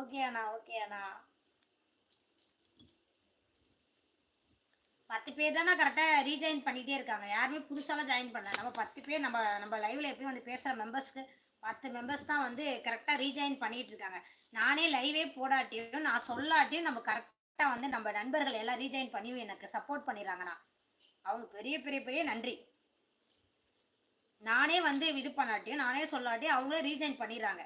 Okay அண்ணா okay அண்ணா. பத்து பேர் தானே கரெக்டாக ரீஜாயின் பண்ணிகிட்டே இருக்காங்க. யாருமே புதுசாலாம் ஜாயின் பண்ணல. நம்ம பத்து பேர் நம்ம நம்ம லைவில் எப்பயும் வந்து பேசுகிற மெம்பர்ஸ்க்கு பத்து மெம்பர்ஸ் தான் வந்து கரெக்டாக ரீஜாயின் பண்ணிகிட்டு இருக்காங்க. நானே லைவே போடாட்டியும் நான் சொல்லாட்டியும் நம்ம கரெக்டாக வந்து நம்ம நண்பர்கள் எல்லாம் ரீஜாயின் பண்ணியும் எனக்கு சப்போர்ட் பண்ணிடுறாங்கண்ணா. அவங்க பெரிய பெரிய பெரிய நன்றி. நானே வந்து இது பண்ணாட்டியும் நானே சொல்லாட்டியும் அவங்களே ரீஜாயின் பண்ணிடுறாங்க.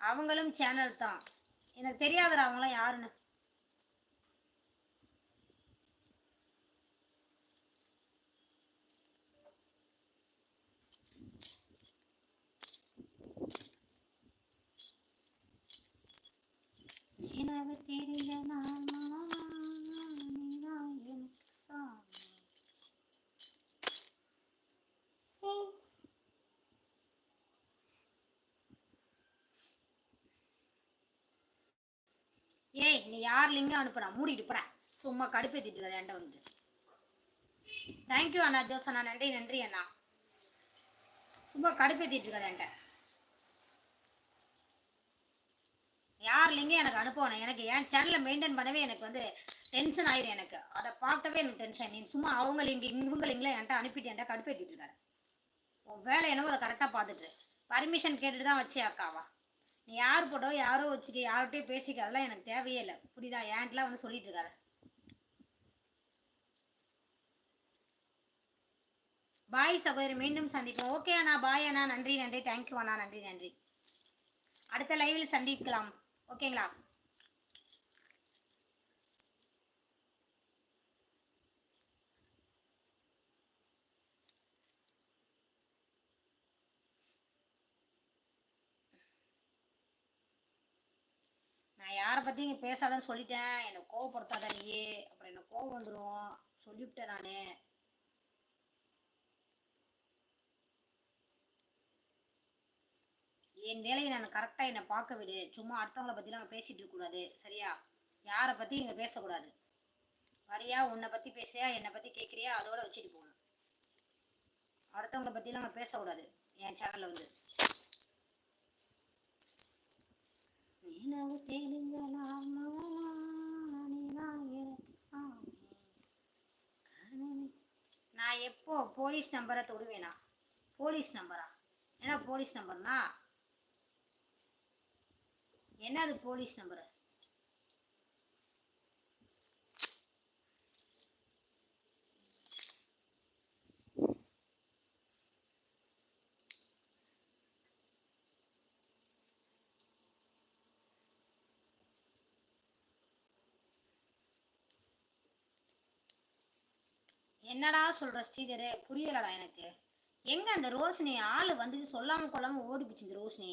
அவங்களும் சேனல் தான். எனக்கு தெரியாதுடா அவங்களாம் யாருன்னு. நிலவு தெரிந்த ஏய் நீ யார் லிங்கம் அனுப்புனா மூடிட்டு போடா சும்மா கடுப்பேத்திட்டு இருக்காது என்கிட்ட வந்து தேங்க்யூ அண்ணா ஜோஸ் அண்ணா நன்றி நன்றி அண்ணா. சும்மா கடுப்பேத்திட்டு இருக்காது என்கிட்ட. யார் லிங்கும் எனக்கு அனுப்பணும் எனக்கு என் சேனலை மெயின்டைன் பண்ணவே எனக்கு வந்து டென்ஷன் ஆயிரும் எனக்கு. அதை பார்த்தவே எனக்கு டென்ஷன் நீ சும்மா அவங்க லிங்க் இவங்க லிங்கில் என்கிட்ட அனுப்பிட்டு என்கிட்ட கடுப்பேத்திட்டு இருக்காரு உன் வேலை என்னவோ அதை கரெக்டாக பார்த்துட்டு பர்மிஷன் கேட்டுட்டு தான் வச்சே அக்காவா? யார் போட்டோ யாரோ வச்சுக்க யார்கிட்டயும் பேசிக்க அதெல்லாம் எனக்கு தேவையே இல்லை. புரியுதா? ஏன்ட்டுலாம் வந்து சொல்லிட்டு இருக்காரு பாய் சகோதரி மீண்டும் சந்திப்போம். ஓகே அண்ணா பாய் அண்ணா. நன்றி நன்றி. தேங்க்யூ அண்ணா. நன்றி நன்றி. அடுத்த லைவில் சந்திக்கலாம். ஓகேங்களா நான் யாரை பற்றி இங்கே பேசாதன்னு சொல்லிட்டேன். என்னை கோவப்படுத்தாத நீ. அப்புறம் என்ன கோவம் வந்துடும் சொல்லிவிட்டேன் நான். என் வேலையை நான் கரெக்டாக என்னை பார்க்க விடு. சும்மா அடுத்தவங்கள பற்றிலாம் பேசிகிட்டு இருக்கக்கூடாது சரியா? யாரை பற்றி இங்கே பேசக்கூடாது. வரியா? உன்னை பற்றி பேசுறியா? என்னை பற்றி கேட்குறியா அதோட வச்சுட்டு போகணும். அடுத்தவங்கள பற்றிலாம் நான் பேசக்கூடாது. என் சேனலில் வந்து. நவ தெரிஞ்ச நான் எப்போ போலீஸ் நம்பரை தொடுவேனா? போலீஸ் நம்பரா? என்ன போலீஸ் நம்பர்னா? என்னது போலீஸ் நம்பரு? என்னடா சொல்ற ஸ்ரீதர்? புரியலடா எனக்கு. எங்க அந்த ரோஷினி? ஆள் வந்து சொல்லாம கொள்ளாம ஓடி போச்சு இந்த ரோஷினி.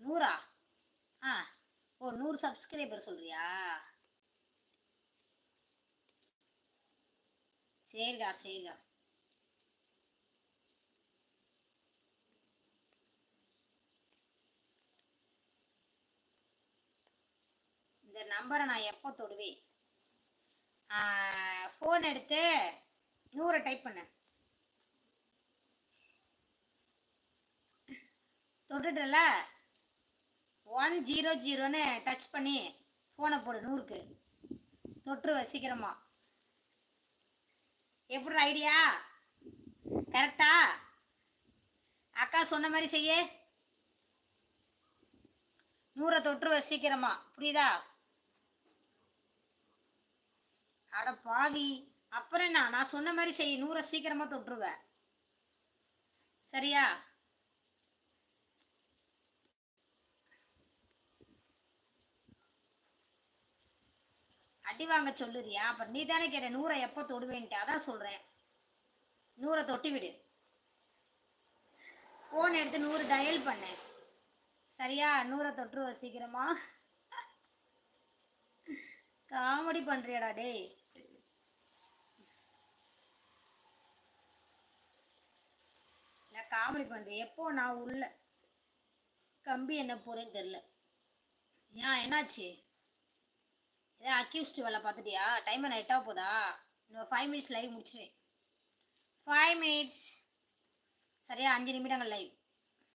நூறா? ஆ. ஓ நூறு சப்ஸ்கிரைபர் சொல்றியா? சரிடா சரிடா. இந்த நம்பரை நான் எப்போ தொடுவேன்? ஃபோன் எடுத்து நூறை டைப் பண்ணு. தொட்டுட்டல ஒன் ஜீரோ ஜீரோன்னு டச் பண்ணி ஃபோனை போடு நூறுக்கு. தொட்டுருவ சீக்கிரமா. எப்படி ஐடியா கரெக்டா அக்கா சொன்ன மாதிரி செய்ய. நூறை தொட்டுருவ சீக்கிரமா. புரியுதா? அட பாவி. அப்புறம் என்ன? நான் சொன்ன மாதிரி செய். நூறை சீக்கிரமாக தொட்டுருவேன் சரியா? அடி வாங்க சொல்லுறியா? அப்புறம் நீ தானே கேட்ட நூறை எப்போ தொடுவேன்ட்டு. அதான் சொல்கிறேன் நூறை தொட்டி விடு. ஃபோன் எடுத்து நூறு டயல் பண்ணு. சரியா? நூறை தொட்டுருவ சீக்கிரமா. காமெடி பண்ணுறியாடா டேய். நான் காமெடி பண்ணுறேன் எப்போ நான் உள்ள கம்பி என்ன போகிறேன்னு தெரில ஏன் என்னாச்சு? ஏதோ அக்யூஸ்ட் வேலை பார்த்துட்டியா? டைம் என்ன எட்டா போதா? இன்னும் ஃபைவ் மினிட்ஸ் லைவ் முடிச்சிடுவேன் ஃபைவ் மினிட்ஸ் சரியா அஞ்சு நிமிடங்கள் லைவ்